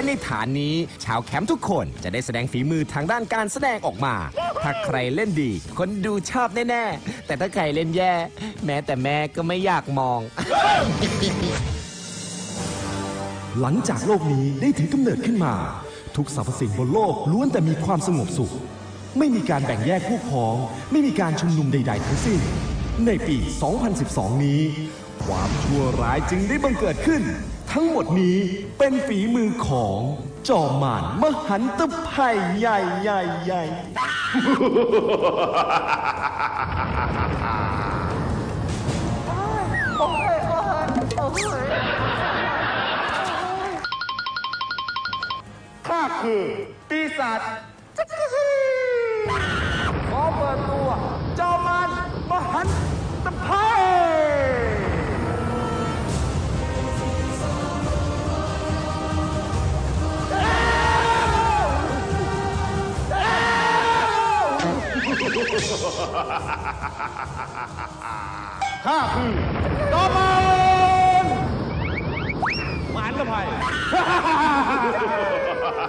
และในฐานนี้ ชาวแคมป์ทุกคนจะได้แสดงฝีมือทางด้านการแสดงออกมา ถ้าใครเล่นดี คนดูชอบแน่ๆ แต่ถ้าใครเล่นแย่ แม้แต่แม่ก็ไม่อยากมอง หลังจากโลกนี้ได้ถือกำเนิดขึ้นมา ทุกสรรพสิ่งบนโลกล้วนแต่มีความสงบสุข ไม่มีการแบ่งแยกพวกพ้อง ไม่มีการชุมนุมใด ๆ ทั้งสิ้น ในปี 2012 นี้ ความชั่วร้ายจึงได้บังเกิดขึ้น ทั้งหมดนี้เป็นฝีมือของจอมมารมหันตภัยใหญ่ใหญ่ใหญ่ข้าคือปีศาจจักรฮีขอเปิดตัว จอมันมหันตภัย ข้าคือจอมันมหันตภัย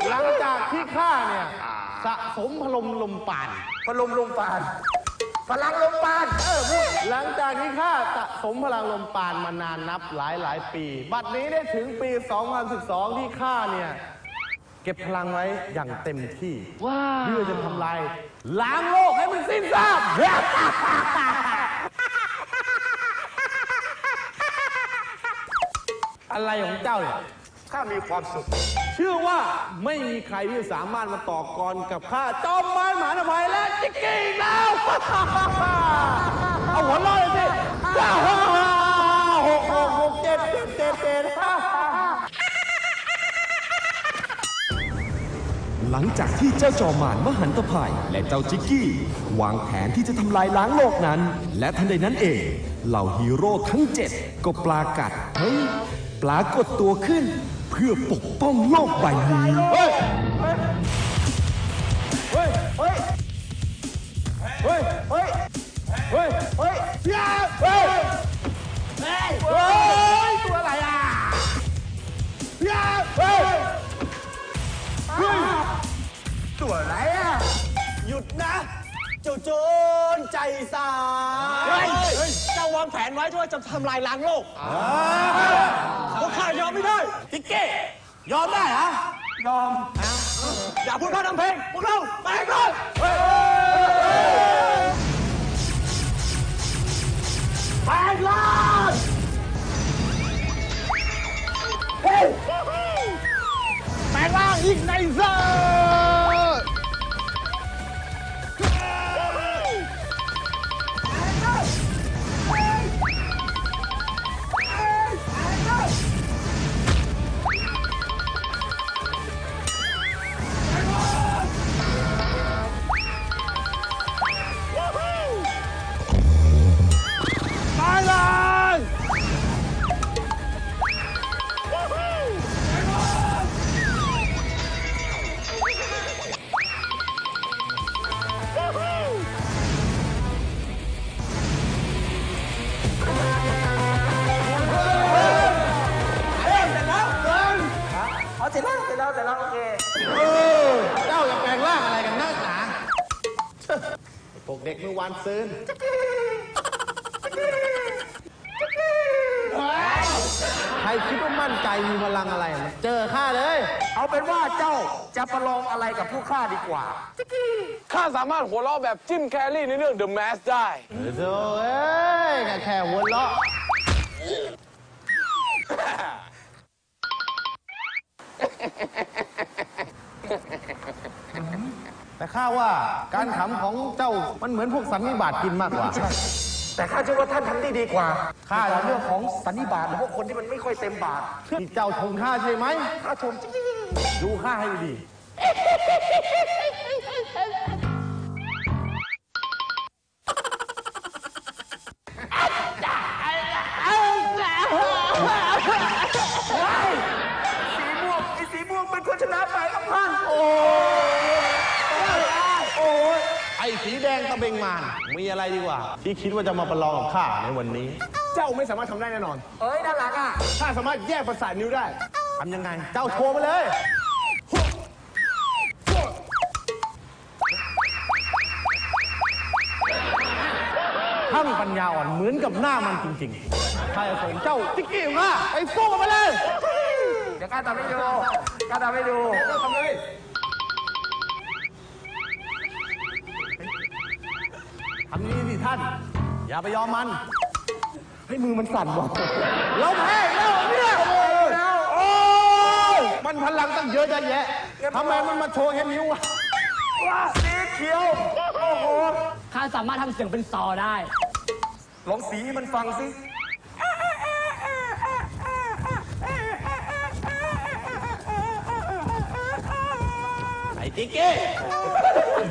หลังจากที่ข้าเนี่ย สะสมพลมลมปาน พลมลมปาน พลังลมปานเออพูดหลังจากที่ข้าสะสมพลังลมปานมานานนับหลายหลายปี บัดนี้ได้ถึงปี 2012 ที่ข้าเนี่ย เก็บพลังไว้อย่างเต็มที่เพื่อจะทำลายล้างโลกให้มันสิ้นซากอะไรของเจ้าเนี่ยข้ามีความสุข เชื่อว่าไม่มีใครที่สามารถมาต่อกรกับข้าจอมมารหมหานภัยและจิกกี้อีกแล้ว เอาหัวเร้อยสิห้าห้าห้าหกหกหกเจ็ดเจ็ดเจ็ด หลังจากที่เจ้าจอมมานมหันตภัยและเจ้าจิกกี้ วางแผนที่จะทำลายล้างโลกนั้น และทันใดนั้นเอง เหล่าฮีโร่ทั้งเจ็ดก็ปลากัดเฮ้ยปลากฏตัวขึ้น เพื่อปกป้องโลกใบนี้ อะไรอะหยุดนะ เจ้าโจรใจสายเฮ้ยเจ้าวางแผนไว้ว่าจะทำลายล้างโลกพวกข้ายอมไม่ได้ทิกเก้ยอมได้เหรอยอมอย่าพูดพร่ำทำเพลงพวกเราไปก่อนแปลงร่างเฮ้ยแปลงร่างอีกในเซอร์ ซืนใครคิดว่ามั่นใจมีพลังอะไรนะเจอข้าเลย เอาเป็นว่าเจ้าจะประลองอะไรกับผู้ข้าดีกว่า ข้าสามารถหัวเราะแบบจิมแคร์รี่ในเรื่อง The Mask ได้โธ่เอ้ยแค่แค่หัวเราะ แต่ข้าว่าการขำของเจ้ามันเหมือนพวกสันนิบาตกินมากกว่า แต่ข้าเชื่อว่าท่านทำได้ดีกว่าข้าเรื่องของสันนิบาตหรือพวกคนที่มันไม่ค่อยเต็มบาทที่เจ้าชมข้าใช่ไหมข้าชมดูข้าให้ดี สีแดงตะเบงมานมีอะไรดีกว่า ที่คิดว่าจะมาประลองกับข้าในวันนี้ เจ้าไม่สามารถทำได้แน่นอน เอ้ยน่ารักอะ ข้าสามารถแยกประสาทนิ้วได้ ทำยังไง เจ้าโชว์มาเลยทั้งปัญญาอ่อนเหมือนกับหน้ามันจริงๆข้าจส่งเจ้าจิกกี้ขอ้าไปสู้มาเลย เดี๋ยวกล้าทำให้ดูกล้าทำให้ดูทำเลย ทำนี้สิท่าน อย่าไปยอมมัน ให้มือมันสั่นบอกเราแพ้อีกแล้วเนี่ยแล้วโอ้ยมันพลังตั้งเยอะแยะทำไมมันมาโชว์แค่นิ้ววะว้าสีเขียว โอ้โหข้าสามารถทำเสียงเป็นซอได้ ลองสีให้มันฟังสิ ไอ้ติ๊กกี้เอาสีผ่าน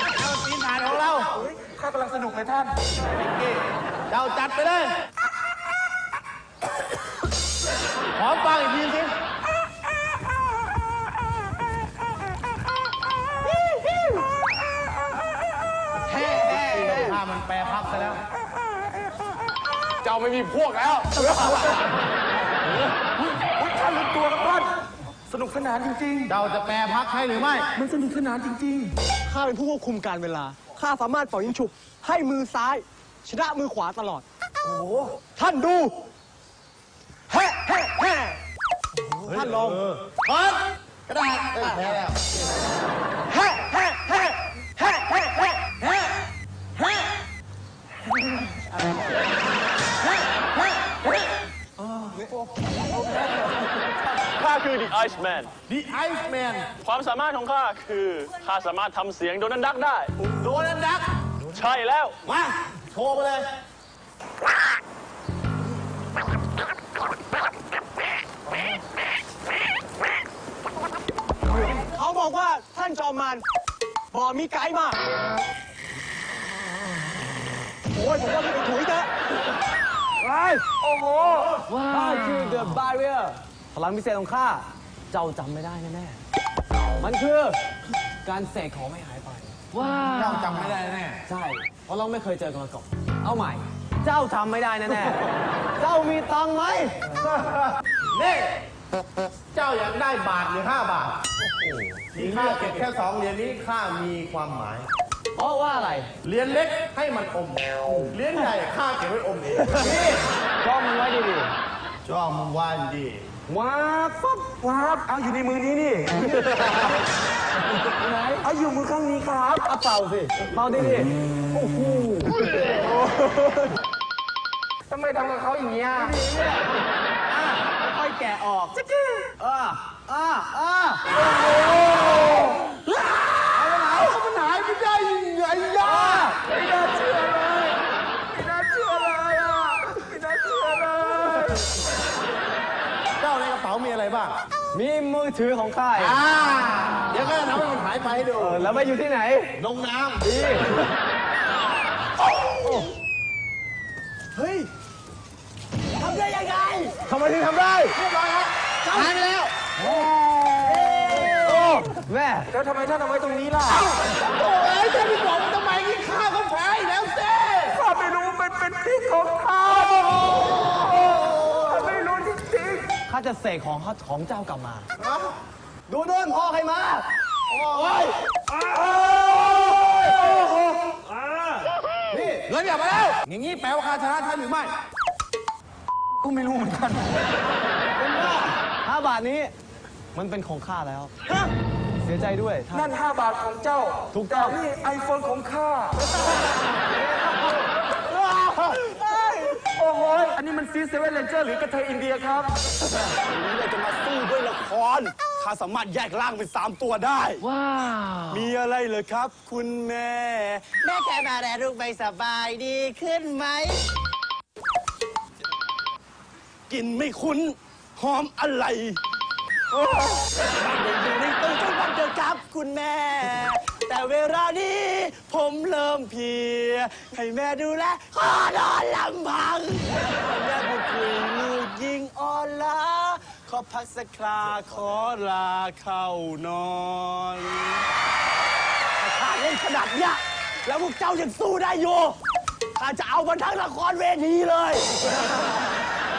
ของ เราข้ากำลังสนุกเลยท่านติ๊กกี้เจ้าจัดไปเลยขอฟังอีกทีสิถ้ามันแปรพักซะแล้ว เจ้าไม่มีพวกแล้วท่านรู้ตัวครับท่านสนุกสนานจริงเจ้าจะแปรพักให้หรือไม่ๆมันสนุกสนานจริงข้าเป็นผู้ควบคุมการเวลา ข้าสามารถเป่ายิงฉุบ ให้มือซ้าย ชนะมือขวาตลอด โอ้ท่านดูแฮ่แฮ่แฮ่ท่านลองเปิดกระดาษเอ้ยแพ้แล้วแฮ่แฮ่แฮ่แฮ่แฮ่แฮ่แฮ่แฮ่ ข้าคือ The Iceman The Iceman ความสามารถของข้าคือข้าสามารถทำเสียงโดนันดักได้ โดนันดัก ใช่แล้ว มา โชว์มาเลย เขาบอกว่าท่านจอมมันบอกมีไกด์มาโอ้ยผมว่าไม่ไปถุยเถอะไปโอ้โหว้าวคือ The Barrier พลังพิเศษของข้า เจ้าจำไม่ได้แน่ๆมันคือการเสกของไม่หายไป ว้าวเจ้าจำไม่ได้แน่ ใช่ เพราะเราไม่เคยเจอกันมาก่อน เอาใหม่ เจ้าทำไม่ได้แน่ๆ เจ้ามีตังค์ไหมนี่เจ้าอยากได้บาทหรือห้าบาทที่ข้าเก็บแค่สองเหรียญนี้ข้ามีความหมาย เพราะว่าอะไร เหรียญเล็กให้มันอม เหรียญใหญ่ข้าเก็บไว้อมเองก็มันไว้ดีจ้องมึงว่าดีๆ ว้าฟับว้าบเอาอยู่ในมือนี้นี่ไหนเอาอยู่มือข้างนี้ครับเอาเป่าสิเป่าดิดิโอ้โหทำไมทำกับเขาอย่างเงี้ยค่อยแกะออกอ่าอ่าอ่ามันหายไปได้ยังไงย่าไม่น่าเชื่อเลยไม่ เจ้าในกระเป๋ามีอะไรบ้าง มีมือถือของข้าเองอ่า เดี๋ยวก็จะทำให้มันหายไปให้ดู เออแล้วไปอยู่ที่ไหน ลงน้ำดีเฮ้ยทำได้ยังไง ทำไมถึงทำได้ เรียบร้อยครับหายไปแล้วแม่แล้วทำไมท่านเอาไว้ตรงนี้ล่ะ โอ้ยท่านไปบอกมั จะเสกของของเจ้ากลับมา ดูนู่นพ่อใครมานี่เงินกลับมาแล้ว อย่างนี้แปลว่าข้าชนะท่านหรือไม่ๆก็ไม่รู้เหมือนกันห้าบาทนี้มันเป็นของข้าแล้ว เสียใจด้วยท่านนั่น 5 บาทของเจ้าถูกต้องนี่ไอโฟนของข้า โอ้โห อั นนี้มันซีเซเว่นเลนเจอร์หรือกระเทยอินเดียครับนี้เราจะมาสู้ด้วยละครข้าสามารถแยกร่างเป็นสามตัวได้ ว้าว มีอะไรเหรอครับ คุณแม่ แม่แกมาแล้วลูกไม่สบายดีขึ้นไหมกลินไม่คุ้น หอมอะไรอยู่ในตู้ทุกวันเดียวครับ คุณแม่ แต่เวลานี้ ผมเริ่มเพลีย ให้แม่ดูแลขอนอนลำพังแม่พูดคุยลูกยิงอ่อนล้าขอพักสักคราขอลาเข้านอนถ้าข้าเล่นขนาดเนี้ยแล้วพวกเจ้ายังสู้ได้อยู่ข้าจะเอามันทั้งละครเวทีเลย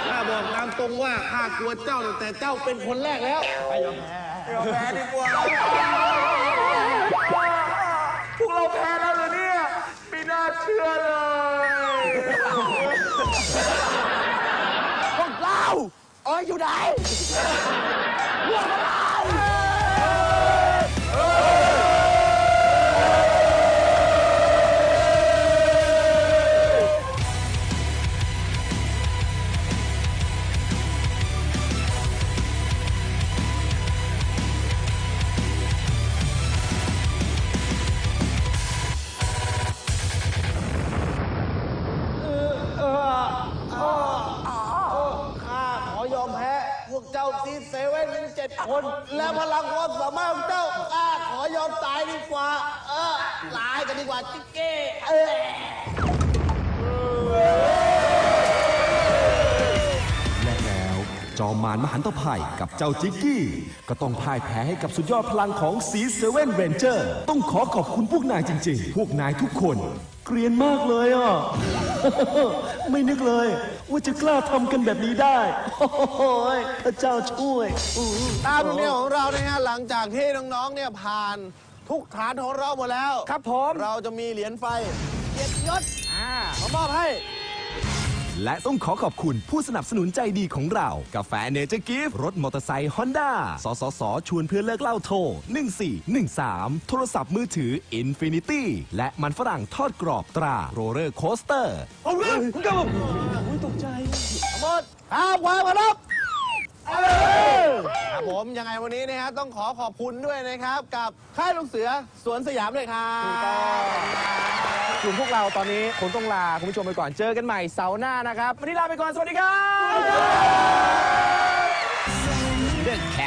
ข้าบอกตามตรงว่าข้ากลัวเจ้าตั้งแต่เจ้าเป็นคนแรกแล้วไปยอมแพ้แพ้ดีกว่า พวกเราแพ้แล้วเลยเนี่ยไม่น่าเชื่อเลย พวกเราอ้ยอยู่ไหนพวกเรา คน และพลังความสามารถของเจ้าข้าขอยอมตายดีกว่า เออตายกันดีกว่าจิ๊กเก้เออและแล้วจอมมารมหันตภัยกับเจ้าจิกกี้ ก็ต้องพ่ายแพ้ให้กับสุดยอดพลังของสีเซเว่นเรนเจอร์ ต้องขอขอบคุณพวกนายจริง ๆ พวกนายทุกคน เกรียนมากเลยอะ ไม่นึกเลย ว่าจะกล้าทำกันแบบนี้ได้ โอ้ยพระเจ้าช่วยตามธรรมเนียมของเรานะฮะหลังจากที่น้องๆเนี่ยผ่านทุกฐานของเราหมดแล้ว ครับผม เราจะมีเหรียญไฟเกียรติยศมามอบให้ และต้องขอขอบคุณผู้สนับสนุนใจดีของเรา กาแฟเนเจอร์กิฟต์รถมอเตอร์ไซค์ฮอนด้าสสส ชวนเพื่อนเลิกเล่าโทร 1413 โทรศัพท์มือถือ Infinity และมันฝรั่งทอดกรอบตราโรเลอร์โคสเตอร์หมดครับวางมาครับ ครับผมยังไงวันนี้นะครับต้องขอขอบคุณด้วยนะครับ กับค่ายลูกเสือสวนสยามเลยครับกลุ่มพวกเราตอนนี้คงต้องลาคุณผู้ชมไปก่อนเจอกันใหม่เสาร์หน้านะครับวันนี้ลาไปก่อนสวัสดีครับ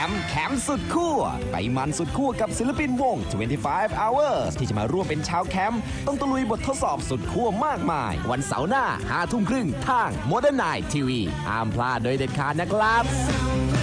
มป์แคมป์สุดขั้วไปมันสุดขั้วกับศิลปินวง 25 hours ที่จะมาร่วมเป็นชาวแคมป์ต้องตะลุยบททดสอบสุดขั้วมากมาย วันเสาร์หน้า5ทุ่มครึ่งทาง Modern Night TV ห้ามพลาดโดยเด็ดขาดนะครับ